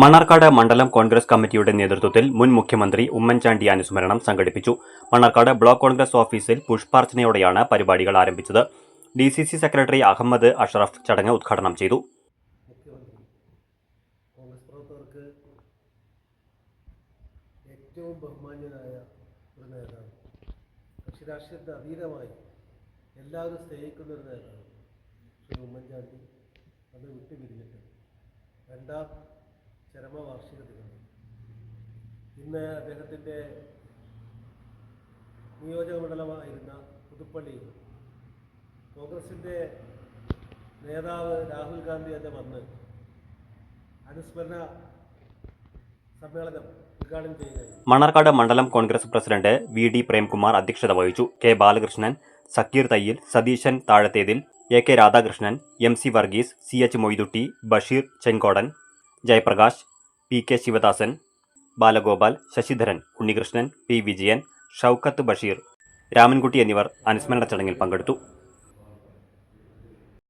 മണ്ണാർക്കാട് മണ്ഡലം കോൺഗ്രസ് കമ്മിറ്റിയുടെ നേതൃത്വത്തിൽ മുൻ മുഖ്യമന്ത്രി ഉമ്മൻചാണ്ടി അനുസ്മരണം സംഘടിപ്പിച്ചു. മണ്ണാർക്കാട് ബ്ലോക്ക് കോൺഗ്രസ് ഓഫീസിൽ പുഷ്പാർച്ചനയോടെയാണ് പരിപാടികൾ ആരംഭിച്ചത്. D C C secretary Ahmed Ashraf ചടങ്ങ് ഉദ്ഘാടനം ചെയ്തു. ഏറ്റവും ബഹുമാന്യനായ ഒരു നേതാവ്. കക്ഷി രാഷ്ട്രീയത്തിന് അതീതമായി എല്ലാവരും സ്നേഹിക്കുന്ന ഒരു നേതാവ് ശ്രീ ഉമ്മൻചാണ്ടി. അത് വിട്ടുപിരിഞ്ഞിട്ട് രണ്ടാം ചരമവാർഷിക ദിനം. ഇന്ന് അദ്ദേഹത്തിന്റെ നിയോജക മണ്ഡലമായിരുന്ന പുതുപ്പള്ളിയിൽ കോൺഗ്രസിന്റെ നേതാവ് രാഹുൽ ഗാന്ധി തന്നെ വന്ന് അനുസ്മരണ സമ്മേളനം മണർക്കാട് മണ്ഡലം Congress president V D Premkumar അധ്യക്ഷത വഹിച്ചു. K Balakrishnan Sakkeer Thayyil Satheesan Thazhathethil A K Radhakrishnan M C Varghese C H Moythutty Basheer Chenkodan Jayaprakash P K Sivadasan Balagopal Sasidharan Unnikrishnan P Vijayan Shoukath Basheer Ramankutty എന്നിവർ അനുസ്മരണ ചടങ്ങിൽ പങ്കെടുത്തു.